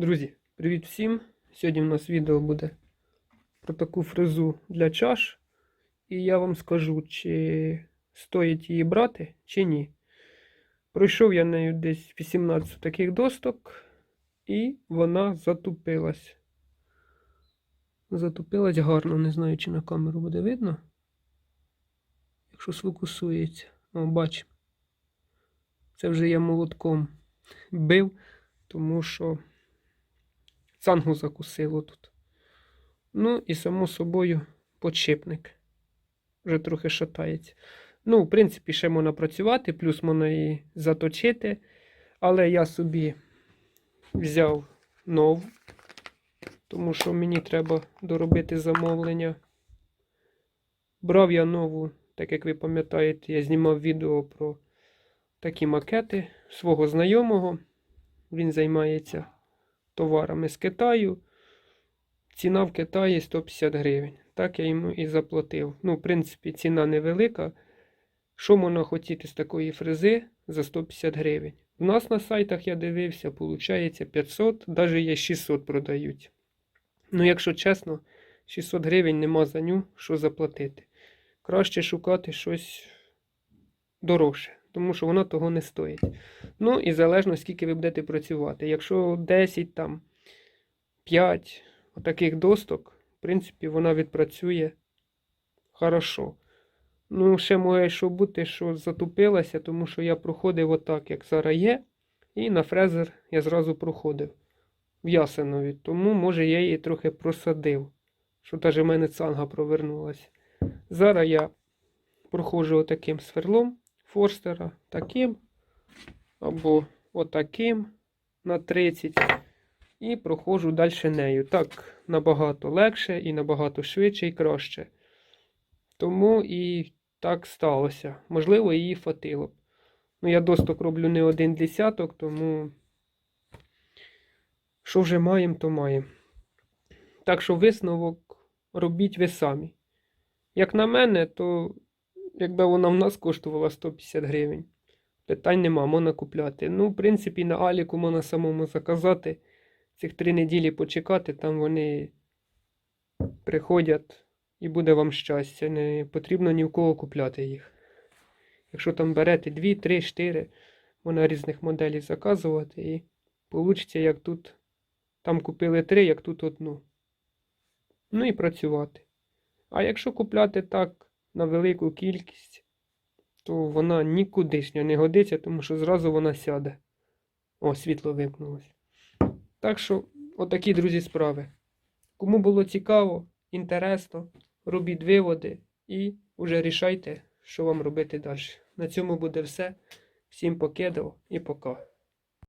Друзі, привіт всім! Сьогодні у нас відео буде про таку фрезу для чаш. І я вам скажу, чи стоїть її брати, чи ні. Пройшов я нею десь 18 таких досток, і вона затупилась. Затупилась гарно, не знаю, чи на камеру буде видно. Якщо сфокусується. О, бачимо. Це вже я молотком бив, тому що цангу закусило тут. Ну і само собою подшипник. Вже трохи шатається. Ну, в принципі, ще можна працювати, плюс можна і заточити. Але я собі взяв нову, тому що мені треба доробити замовлення. Брав я нову, так як ви пам'ятаєте, я знімав відео про такі макети свого знайомого. Він займається товарами з Китаю. Ціна в Китаї 150 гривень. Так я йому і заплатив. Ну, в принципі, ціна невелика. Що можна хотіти з такої фрези за 150 гривень? У нас на сайтах я дивився, виходить 500, навіть є 600 продають. Ну, якщо чесно, 600 гривень нема за ню, що заплатити. Краще шукати щось дорожче, тому що воно того не стоїть. Ну і залежно, скільки ви будете працювати. Якщо 10 там 5 отаких досток, в принципі, вона відпрацює хорошо. Ну, ще може що бути, що затупилася, тому що я проходив отак, як зараз є. І на фрезер я зразу проходив в Ясенові. Тому, може, я її трохи просадив, що навіть в мене цанга провернулася. Зараз я проходжу отаким сверлом форстера, таким або отаким на 30 і проходжу далі нею. Так набагато легше і набагато швидше і краще. Тому і так сталося. Можливо, її фатило. Ну, я досток роблю не один десяток, тому що вже маємо, то маємо. Так що висновок робіть ви самі. Як на мене, то якби вона в нас коштувала 150 гривень. Питань нема, можна купляти. Ну, в принципі, на Аліку можна самому заказати. Цих три неділі почекати, там вони приходять і буде вам щастя. Не потрібно ні в кого купляти їх. Якщо там берете 2, 3, 4, можна різних моделей заказувати і вийде, як тут. Там купили 3, як тут одну. Ну і працювати. А якщо купляти так на велику кількість, то вона нікудишня не годиться, тому що зразу вона сяде. О, світло вимкнулося. Так що, отакі, друзі, справи. Кому було цікаво, інтересно, робіть виводи і вже рішайте, що вам робити далі. На цьому буде все. Всім покидав і пока.